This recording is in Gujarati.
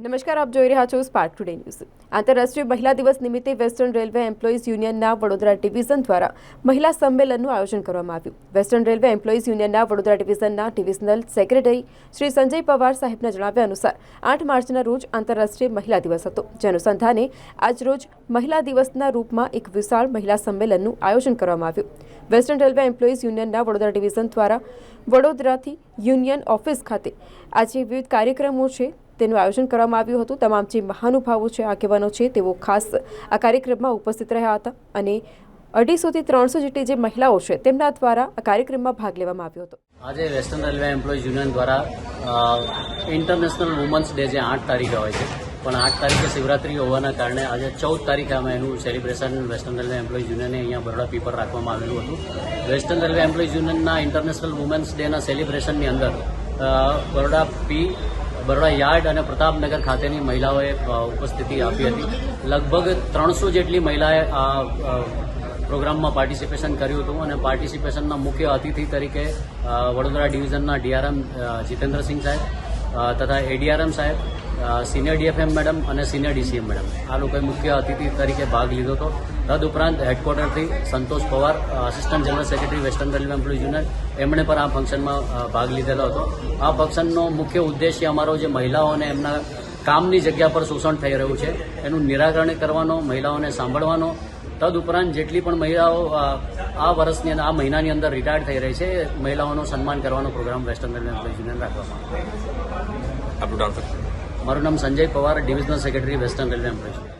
નમસ્કાર, આપ જોઈ રહ્યા છો સ્પાર્ક ટુડે ન્યૂઝ આંતરરાષ્ટ્રીય મહિલા દિવસ નિમિત્તે વેસ્ટર્ન રેલવે એમ્પ્લોઈઝ યુનિયનના વડોદરા ડિવિઝન દ્વારા મહિલા સંમેલનનું આયોજન કરવામાં આવ્યું. વેસ્ટર્ન રેલવે એમ્પ્લોઈઝ યુનિયનના વડોદરા ડિવિઝનના ડિવિઝનલ સેક્રેટરી શ્રી સંજય પવાર સાહેબના જણાવ્યા અનુસાર, આઠ માર્ચના રોજ આંતરરાષ્ટ્રીય મહિલા દિવસ હતો, જે અનુસંધાને આજરોજ મહિલા દિવસના રૂપમાં એક વિશાળ મહિલા સંમેલનનું આયોજન કરવામાં આવ્યું. વેસ્ટર્ન રેલવે એમ્પ્લોઈઝ યુનિયનના વડોદરા ડિવિઝન દ્વારા વડોદરાથી યુનિયન ઓફિસ ખાતે આજે વિવિધ કાર્યક્રમો છે તેનું આયોજન કરવામાં આવ્યું હતું. તમામ જે મહાનુભાવો છે, આગેવાનો છે, તેઓ ખાસ આ કાર્યક્રમમાં ઉપસ્થિત રહ્યા હતા અને અઢીસોથી ત્રણસો જેટલી જે મહિલાઓ છે, તેમના દ્વારા આ કાર્યક્રમમાં ભાગ લેવામાં આવ્યો હતો. આજે વેસ્ટર્ન રેલવે એમ્પ્લોઈઝ યુનિયન દ્વારા ઇન્ટરનેશનલ વુમન્સ ડે જે આઠ તારીખે હોય છે, પણ આઠ તારીખે શિવરાત્રી હોવાના કારણે આજે ચૌદ તારીખે અમે એનું સેલિબ્રેશન વેસ્ટર્ન રેલવે એમ્પ્લોઈઝ યુનિયને અહીંયા બરોડા પીપર રાખવામાં આવેલું હતું. વેસ્ટર્ન રેલવે એમ્પ્લોઈઝ યુનિયનના ઇન્ટરનેશનલ વુમન્સ ડેના સેલિબ્રેશનની અંદર બરોડા પી બરોડા યાર્ડ અને પ્રતાપનગર ખાતેની મહિલાઓએ ઉપસ્થિતિ આપી હતી. લગભગ ત્રણસો જેટલી મહિલાએ આ પ્રોગ્રામમાં પાર્ટિસિપેશન કર્યું હતું અને પાર્ટિસિપેશનના મુખ્ય અતિથિ તરીકે વડોદરા ડિવિઝનના ડીઆરએમ જીતેન્દ્રસિંહ સાહેબ તથા એડીઆરએમ સાહેબ સિનિયર ડીએફએમ મેડમ અને સિનિયર ડીસીએમ મેડમ આ લોકોએ મુખ્ય અતિથિ તરીકે ભાગ લીધો હતો. તદુપરાંત હેડક્વાર્ટરથી Santosh Pawar assistant general secretary western railway employees union એમણે પણ આ ફંક્શનમાં ભાગ લીધેલો હતો. આ ફંક્શનનો મુખ્ય ઉદ્દેશ્ય અમારો જે મહિલાઓને એમના કામની જગ્યા પર શોષણ થઈ રહ્યું છે, એનું નિરાકરણ કરવાનો, મહિલાઓને સાંભળવાનો. તદઉપરાંત જેટલી પણ મહિલાઓ આ વર્ષની આ મહિનાની અંદર રિટાયર્ડ થઈ રહી છે મહિલાઓનું સન્માન કરવાનો programme western railway employees union રાખવામાં આવ્યો. મારું નામ Sanjay Pawar divisional secretary western railway employees union